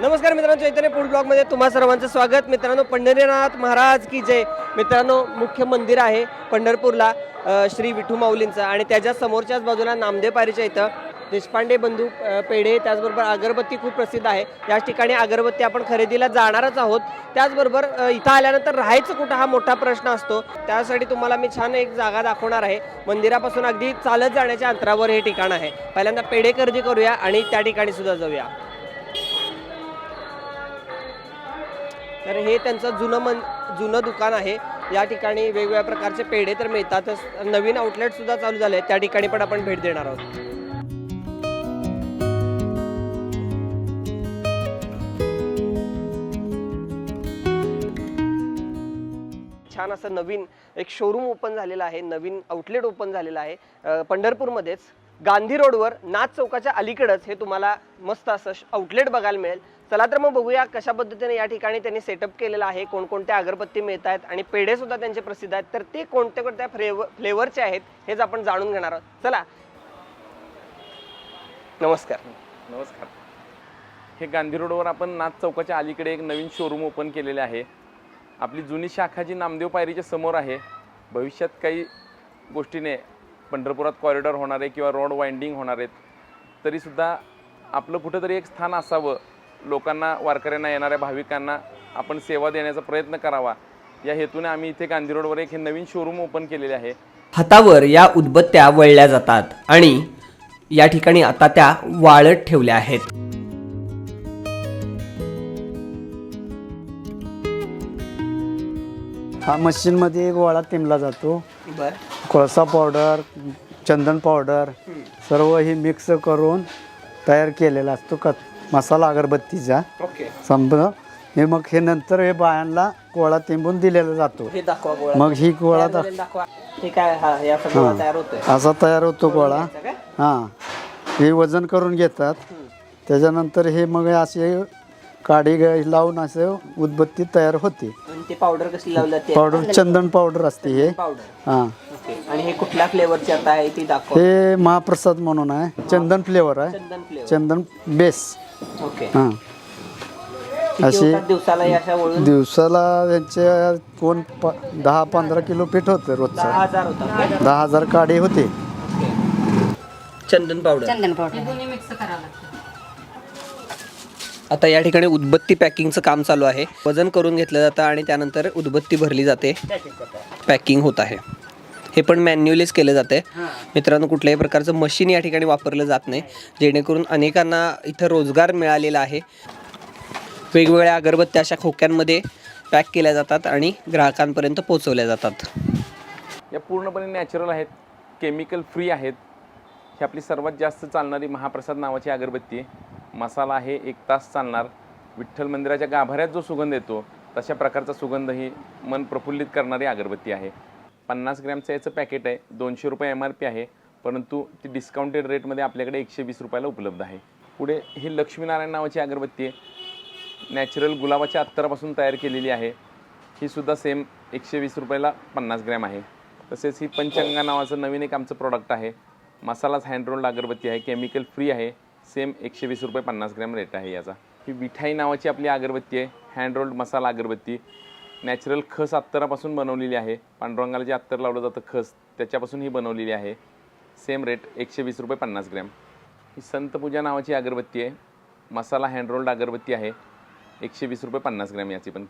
नमस्कार मित्रांनो चैतन्य फूड ब्लॉगमध्ये तुम्हा सर्वांचं स्वागत. मित्रांनो पंढरीनाथ महाराज की जय. मित्रांनो मुख्य मंदिर आहे पंढरपूरला श्री विठू माऊलींचं. आणि त्याच्या समोरच्याच बाजूला नामदेव पारीच्या इथं देशपांडे बंधू पेढे त्याचबरोबर अगरबत्ती खूप प्रसिद्ध आहे. याच ठिकाणी अगरबत्ती आपण खरेदीला जाणारच आहोत. त्याचबरोबर इथं आल्यानंतर राहायचं कुठं हा मोठा प्रश्न असतो. त्यासाठी तुम्हाला मी छान एक जागा दाखवणार आहे. मंदिरापासून अगदी चालत जाण्याच्या अंतरावर हे ठिकाण आहे. पहिल्यांदा पेढे खरेदी करूया आणि त्या ठिकाणी सुद्धा जाऊया. तर हे त्यांचं जुनं मन जुनं दुकान आहे. या ठिकाणी वेगवेगळ्या प्रकारचे पेढे तर मिळतातच. नवीन आउटलेटसुद्धा चालू झाले त्या ठिकाणी पण आपण भेट देणार आहोत. छान असं नवीन एक शोरूम ओपन झालेलं आहे नवीन आउटलेट ओपन झालेलं आहे. पंढरपूरमध्येच. गांधी रोडवर नाथ चौकाच्या अलीकडंच हे तुम्हाला मस्त असं आउटलेट बघायला मिळेल. चला तर मग बघूया कशा पद्धतीने या ठिकाणी त्यांनी सेटअप केलेलं आहे कोणकोणत्या अगरबत्ती मिळत आहेत आणि पेढे सुद्धा त्यांचे प्रसिद्ध आहेत. तर ते कोणत्या कोणत्या फ्लेवर फ्लेवरचे आहेत हेच आपण जाणून घेणार आहोत. चला. नमस्कार. नमस्कार. हे गांधी रोडवर आपण नाथ चौकाच्या अलीकडे एक नवीन शोरूम ओपन केलेले आहे. आपली जुनी शाखा जी नामदेव पायरीच्या समोर आहे भविष्यात काही गोष्टीने पंढरपुरात कॉरिडॉर होणार आहे किंवा रोड वाइंडिंग होणार आहेत तरीसुद्धा आपलं कुठंतरी एक स्थान असावं. लोकांना वारकऱ्यांना येणाऱ्या भाविकांना आपण सेवा देण्याचा प्रयत्न करावा. या हेतूने आम्ही इथे गांधी रोडवर एक हे नवीन शोरूम ओपन केलेले आहे. हातावर या उदबत्त्या वळल्या जातात आणि या ठिकाणी आता त्या वाळत ठेवल्या आहेत. हा मशीनमध्ये गोळा टिमला जातो. बर. कोळसा पावडर चंदन पावडर सर्व हे मिक्स करून तयार केलेला असतो क मसाला अगरबत्तीचा. ओके. संपलं. हे मग हे नंतर हे बायांना गोळा तिंबून दिलेला जातो. हे दाखवा गोळा. मग ही गोळा दा- दाखवा. हे काय हा या सगळं हा. तयार होतोय. असा तयार होतो गोळा. काय? हां. हे वजन करून घेतात. त्याच्यानंतर हे मग असे काडी ग- लावून असं उदबत्ती तयार होते. आणि ते पावडर कसली लावली जाते पावडर चंदन पावडर असते हे. पावडर हां. ओके. आणि हे कुठल्या फ्लेवरचे आता आहे ती दाखवा. हे महाप्रसाद म्हणून आहे. चंदन फ्लेवर आहे. चंदन फ्लेवर चंदन बेस ओके. हां. किती अशी- होतात दिवसाला या अशा वळून? दिवसाला यांचे कोण प दहा पंधरा किलो पीठ होतं दहा रोजचं हजार होतात दहा हजार काढे होते. चंदन पावडर चंदन पावडर दोन्ही मिक्स करावं लागतं. आता या ठिकाणी उदबत्ती पॅकिंगचं काम चालू आहे. वजन करून घेतलं जातं आणि त्यानंतर उदबत्ती भरली जाते. पॅकिंग होत आहे. हे पण मॅन्युअलीच केलं जाते मित्रांनो कुठल्याही प्रकारचं मशीन या ठिकाणी वापरलं जात नाही. जेणेकरून अनेकांना इथं रोजगार मिळालेला आहे. वेगवेगळ्या अगरबत्त्या अशा खोक्यांमध्ये पॅक केल्या जातात आणि ग्राहकांपर्यंत पोहोचवल्या जातात. या पूर्णपणे नॅचरल आहेत केमिकल फ्री आहेत. ही आपली सर्वात जास्त चालणारी महाप्रसाद नावाची अगरबत्ती आहे. मसाला आहे एक तास चालणार. विठ्ठल मंदिराच्या गाभाऱ्यात जो सुगंध येतो तशा प्रकारचा सुगंध ही मन प्रफुल्लित करणारी अगरबत्ती आहे. पन्नास ग्रॅमचं याचं पॅकेट आहे दोनशे रुपये एम आर पी आहे परंतु ती डिस्काउंटेड रेटमध्ये आपल्याकडे एकशे वीस रुपयाला उपलब्ध आहे. पुढे ही लक्ष्मीनारायण नावाची अगरबत्ती आहे. नॅचरल गुलाबाच्या अत्तरापासून तयार केलेली आहे. ही सुद्धा सेम एकशे वीस रुपयाला पन्नास ग्रॅम आहे. तसेच ही पंचंगा नावाचं नवीन एक आमचं प्रॉडक्ट आहे. मसालाच हँड रोल्ड अगरबत्ती आहे केमिकल फ्री आहे. सेम एकशे वीस रुपये पन्नास ग्रॅम रेट आहे याचा. ही विठाई नावाची आपली अगरबत्ती आहे. हँड रोल्ड मसाला अगरबत्ती. नॅचरल खस अत्तरापासून बनवलेली आहे. पांडुरंगाला जे अत्तर लावलं जातं खस त्याच्यापासून ही बनवलेली आहे. सेम रेट एकशे वीस रुपये पन्नास ग्रॅम. ही संतपूजा नावाची अगरबत्ती आहे. मसाला हँड रोल्ड अगरबत्ती आहे. एकशे वीस रुपये पन्नास ग्रॅम याची पण.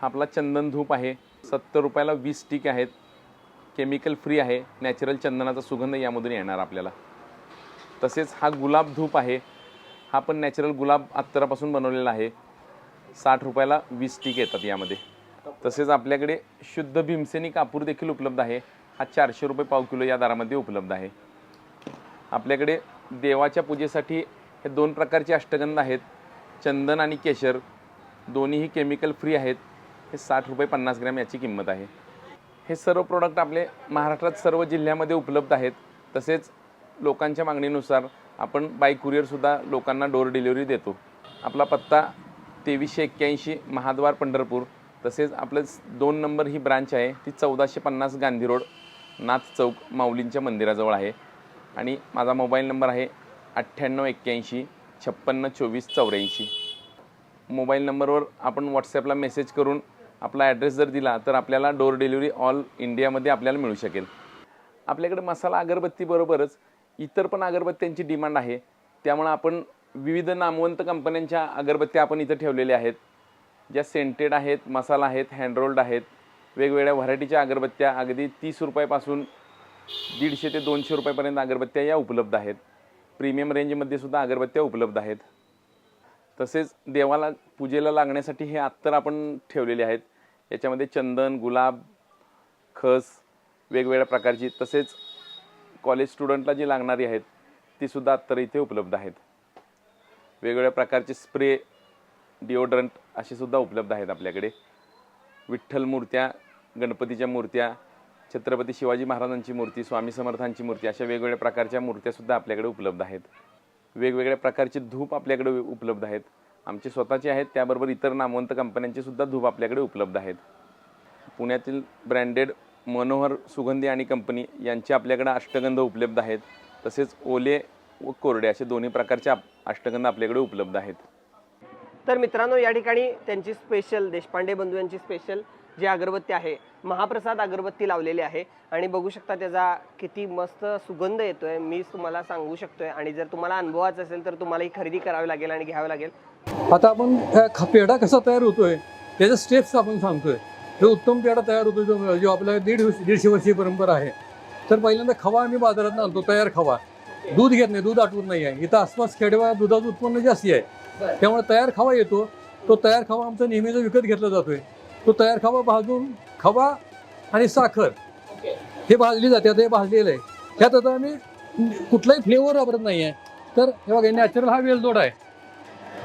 हा आपला चंदन धूप आहे. सत्तर रुपयाला वीस स्टिक आहेत. केमिकल फ्री आहे. नॅचरल चंदनाचा सुगंध यामधून येणार आपल्याला. तसेच हा गुलाब धूप आहे. हा पण नॅचरल गुलाब अत्तरापासून बनवलेला आहे. साठ रुपयाला वीस टीक येतात यामध्ये. तसेच आपल्याकडे शुद्ध भीमसेनी कापूर देखील उपलब्ध आहे. हा चारशे रुपये पाव किलो या दरामध्ये उपलब्ध आहे. आपल्याकडे देवाच्या पूजेसाठी हे दोन प्रकारचे अष्टगंध आहेत. चंदन आणि केशर. दोन्हीही केमिकल फ्री आहेत. हे साठ रुपये पन्नास ग्रॅम याची किंमत आहे. हे सर्व प्रोडक्ट आपले महाराष्ट्रात सर्व जिल्ह्यामध्ये उपलब्ध आहेत. तसेच लोकांच्या मागणीनुसार आपण बाय कुरिअरसुद्धा लोकांना डोअर डिलिव्हरी देतो. आपला पत्ता तेवीसशे एक्क्याऐंशी महाद्वार पंढरपूर तसेच आपलं दोन नंबर ही ब्रांच आहे ती चौदाशे पन्नास गांधी रोड नाथ चौक माऊलींच्या मंदिराजवळ आहे. आणि माझा मोबाईल नंबर आहे अठ्ठ्याण्णव एक्क्याऐंशी छप्पन्न चोवीस चौऱ्याऐंशी. मोबाईल नंबरवर आपण व्हॉट्सॲपला मेसेज करून आपला ॲड्रेस जर दिला तर आपल्याला डोर डिलिव्हरी ऑल इंडियामध्ये आपल्याला मिळू शकेल. आपल्याकडे मसाला अगरबत्तीबरोबरच इतर पण अगरबत्त्यांची डिमांड आहे. त्यामुळं आपण विविध नामवंत कंपन्यांच्या अगरबत्त्या आपण इथं ठेवलेल्या आहेत. ज्या सेंटेड आहेत मसाला आहेत हँडरोल्ड आहेत. वेगवेगळ्या व्हरायटीच्या अगरबत्त्या अगदी तीस रुपयापासून दीडशे ते दोनशे रुपयापर्यंत अगरबत्त्या या उपलब्ध आहेत. प्रीमियम रेंजमध्ये सुद्धा अगरबत्त्या उपलब्ध आहेत. तसेच देवाला पूजेला लागण्यासाठी हे अत्तर आपण ठेवलेले आहेत. याच्यामध्ये चंदन गुलाब खस वेगवेगळ्या प्रकारची तसेच कॉलेज स्टुडंटला जी लागणारी आहेत तीसुद्धा अत्तर इथे उपलब्ध आहेत. वेगवेगळ्या प्रकारचे स्प्रे डिओड्रंट असे सुद्धा उपलब्ध आहेत आपल्याकडे. विठ्ठल मूर्त्या गणपतीच्या मूर्त्या छत्रपती शिवाजी महाराजांची मूर्ती स्वामी समर्थांची मूर्ती अशा वेगवेगळ्या प्रकारच्या मूर्त्यासुद्धा आपल्याकडे उपलब्ध आहेत. वेगवेगळ्या प्रकारचे धूप आपल्याकडे उपलब्ध आहेत. आमचे स्वतःचे आहेत त्याबरोबर इतर नामवंत कंपन्यांचे सुद्धा धूप आपल्याकडे उपलब्ध आहेत. पुण्यातील ब्रँडेड मनोहर सुगंधी आणि कंपनी यांचे आपल्याकडे अष्टगंध उपलब्ध आहेत. तसेच ओले व कोरडे असे दोन्ही प्रकारचे आप- अष्टगंध आपल्याकडे उपलब्ध आहेत. तर मित्रांनो या ठिकाणी त्यांची स्पेशल देशपांडे बंधू यांची स्पेशल जी अगरबत्ती आहे महाप्रसाद अगरबत्ती लावलेली आहे. आणि बघू शकता त्याचा किती मस्त सुगंध येतोय. मी तुम्हाला सांगू शकतोय. आणि जर तुम्हाला अनुभवाचं असेल तर तुम्हाला ही खरेदी करावी लागेल आणि घ्यावी लागेल. आता आपण पेढा कसा तयार होतोय त्याचे स्टेप्स आपण सांगतोय. जो उत्तम पेढा तयार होतो जो जो आपल्या दीड दीडशे वर्षीय परंपरा आहे. तर पहिल्यांदा खवा आम्ही बाजारात आणतो तयार खवा. दूध घेत नाही दूध आठवत नाही आहे. इथं आसपास खेडवा दुधाचं उत्पन्न जास्ती आहे. त्यामुळे तयार खवा येतो. तो तयार खवा आमचा नेहमीचा विकत घेतला जातोय. तो तयार खवा भाजून खवा आणि साखर हे भाजली जाते. आता हे भाजलेलं आहे. त्यात आता आम्ही कुठलाही फ्लेवर वापरत नाही आहे. तर हे बघा नॅचरल हा वेलदोडा आहे.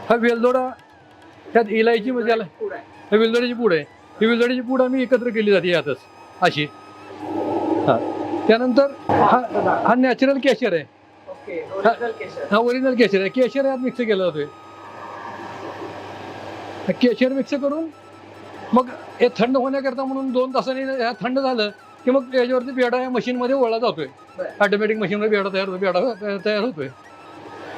हा वेलदोडा त्यात इलायची म्हणजे हा वेलदोड्याची पूड आहे. ही वेलदोड्याची पूड आम्ही एकत्र केली जाते यातच अशी. हा. त्यानंतर हा हा नॅचरल केशर आहे. हा ओरिजिनल केशर आहे. केशर यात मिक्स केलं जातोय. हा केशर मिक्स करून मग हे थंड होण्याकरता म्हणून दोन तासांनी ह्या थंड झालं की मग याच्यावरती पेढा या मशीनमध्ये ओळला जातोय. ऑटोमॅटिक मशीनमध्ये पेढा तयार होतो पेढा तयार होतोय.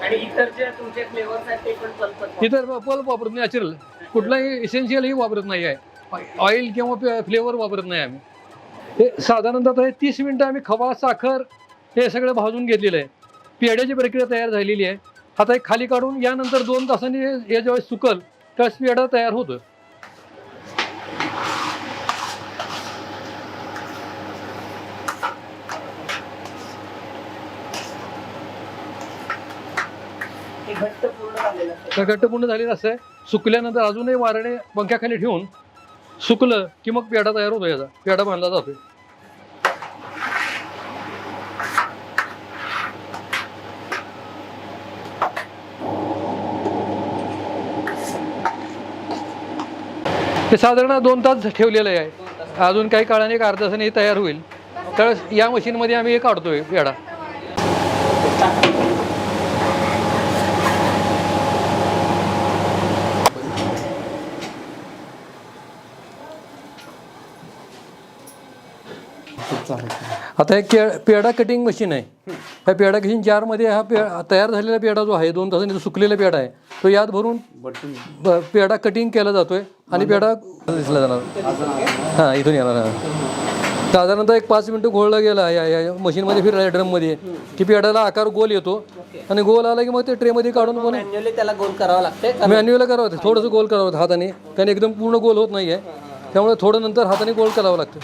आणि इतर जे तुमचे फ्लेवर्स आहेत ते पण चालतात इतर पल्प वापरत नॅचरल कुठलाही इसेन्शियलही वापरत नाही आहे. ऑइल किंवा फ्लेवर वापरत नाही आम्ही. हे साधारणतः हे तीस मिनटं आम्ही खवा साखर हे सगळं भाजून घेतलेलं आहे. पेढ्याची प्रक्रिया तयार झालेली आहे. आता हे खाली काढून यानंतर दोन तासांनी हे ज्यावेळेस सुकल त्यावेळेस पेढा तयार होतं हे घट्ट पूर्ण झालेलं असतं. तर घट्ट पूर्ण झालेलं असं आहे सुकल्यानंतर अजूनही वारणे पंख्याखाली ठेवून सुकलं की मग पेढा तयार होतो याचा. पेढा बांधला जातोय. ते साधारण दोन तास ठेवलेलं आहे. अजून काही काळाने एक अर्धा तासाने हे तयार होईल. तर या मशीनमध्ये आम्ही हे काढतोय पेढा. आता एक के पेढा कटिंग मशीन आहे. ह्या पेढा कटिंग जारमध्ये हा पे तयार झालेला पेढा जो आहे दोन तासांनी जो सुकलेला पेढा आहे तो यात भरून ब- पेढा कटिंग केला जातोय आणि पेढा दिसला जाणार हां इथून येणार हां साधारणतः एक पाच मिनटं घोळला गेला या या मशीनमध्ये फिरला ड्रममध्ये की पेढ्याला आकार गोल येतो आणि गोल आला की मग ते ट्रेमध्ये काढून पण मॅन्युअली त्याला गोल करावं लागतंय मॅन्युअल करावं लागतं थोडंसं गोल करावं लागतं हाताने कारण एकदम पूर्ण गोल होत नाही आहे त्यामुळे थोडं नंतर हाताने गोल करावं लागतं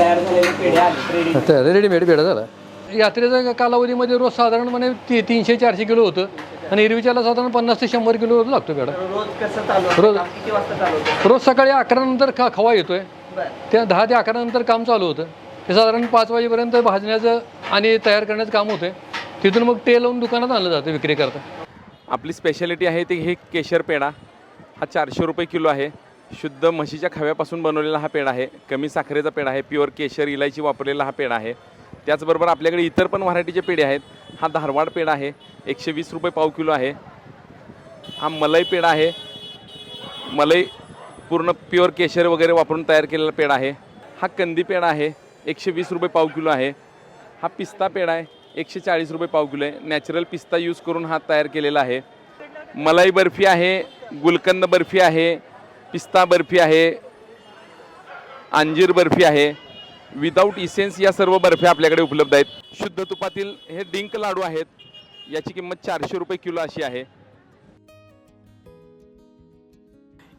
तयार झालेले पेढे आले रेडी आता रेडीमेड पेढा झाला. यात्रेच्या कालावधीमध्ये रोज साधारणपणे ती तीनशे चारशे किलो होतं. आणि एरवीच्याला साधारण पन्नास ते शंभर किलो लागतो पेढा रोज कसं चालू होतं? रोज- काम किती वाजता चालू होतं? रोज सकाळी अकरा नंतर खा खवा येतोय. बरं. त्या दहा ते अकरा नंतर काम चालू होतं. ते साधारण पाच वाजेपर्यंत भाजण्याचं आणि तयार करण्याचं काम होतं तिथून मग ते लावून दुकानात आणलं जातं विक्री करता. आपली स्पेशालिटी आहे ते हे केशर पेढा. हा चारशे रुपये किलो आहे. शुद्ध म्हशीच्या खव्यापासून बनवलेला हा पेढा आहे. कमी साखरेचा पेढा आहे. प्युअर केशर इलायची वापरलेला हा पेढा आहे. त्याचबरोबर आपल्याकडे इतर पण व्हरायटीचे पेढे आहेत. हा धारवाड पेढा आहे. एकशे वीस रुपये पाव किलो आहे. हा मलाई पेढा आहे. मलाई पूर्ण प्युअर केशर वगैरे वापरून तयार केलेला पेढा आहे. हा कंदी पेढा आहे. एकशे वीस रुपये पाव किलो आहे. हा पिस्ता पेढा आहे. एकशे चाळीस रुपये पाव किलो आहे. नॅचरल पिस्ता यूज करून हा तयार केलेला आहे. मलाई बर्फी आहे. गुलकंद बर्फी आहे. पिस्ता बर्फी आहे अंजीर बर्फी आहे. विदाऊट इसेन्स या सर्व बर्फ्या आपल्याकडे उपलब्ध आहेत. शुद्ध तुपातील हे डिंक लाडू आहेत. याची किंमत चारशे रुपये किलो अशी आहे.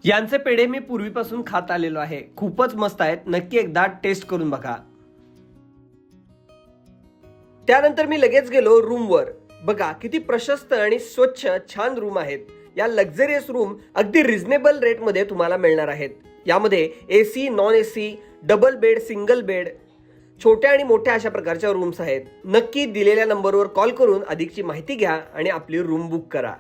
यांचे पेढे मी पूर्वीपासून खात आलेलो आहे. खूपच मस्त आहेत. नक्की एकदा टेस्ट करून बघा. त्यानंतर मी लगेच गेलो रूमवर बघा किती प्रशस्त आणि स्वच्छ छान रूम आहेत. या लक्झरियस रूम अगदी रिझनेबल रेटमध्ये तुम्हाला मिळणार आहेत. यामध्ये A C non A C double bed single bed छोट्या आणि मोठ्या अशा प्रकारच्या रूम्स आहेत. नक्की दिलेल्या नंबरवर कॉल करून अधिकची माहिती घ्या आणि आपली रूम बुक करा.